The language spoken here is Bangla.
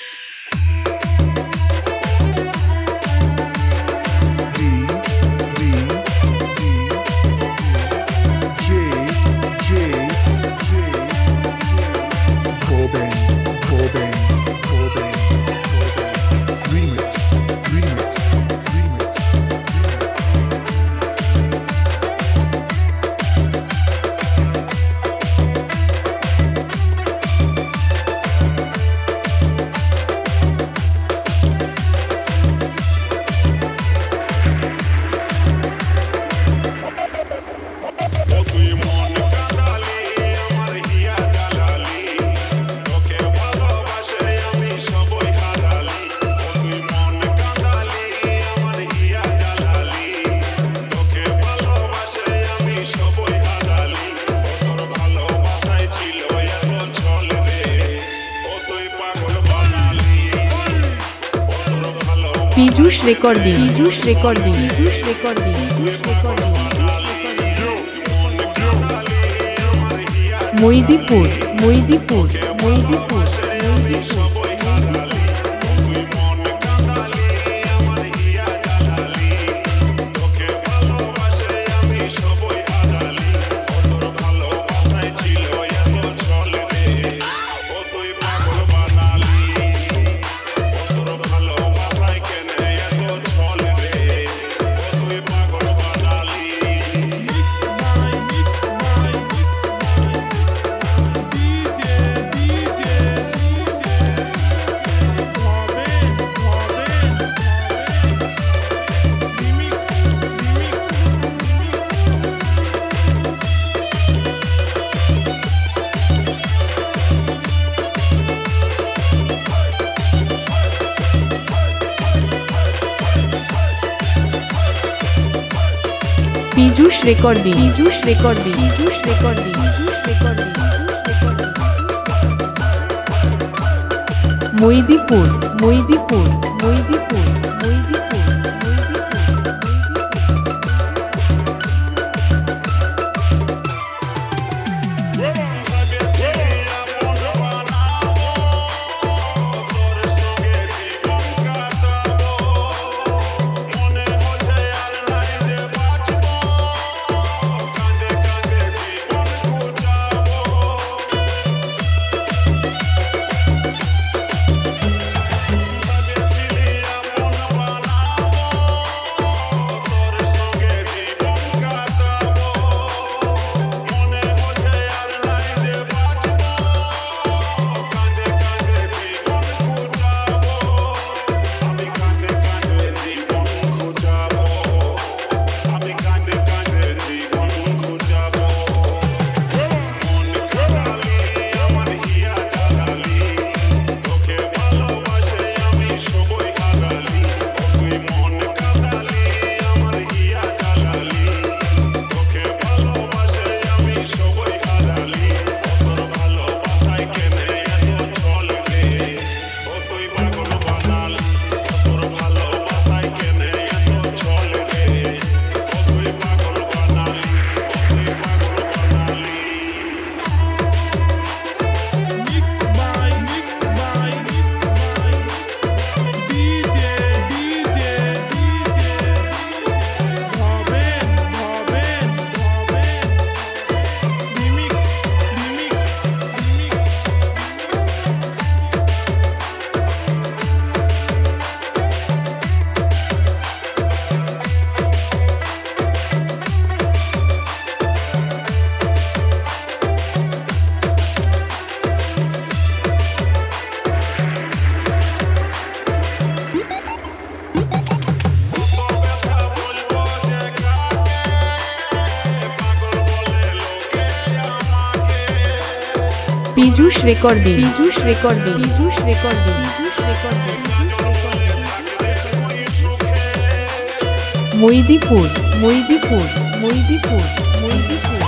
you Piyush recording Piyush recording Piyush recording Piyush recording Maidipur Maidipur Maidipur Maidipur Piyush recording Piyush recording Piyush recording Piyush recording Maidipur Maidipur Maidipur Piyush recording Piyush recording Piyush recording Piyush recording Maidipur Maidipur Maidipur মৈদিপুর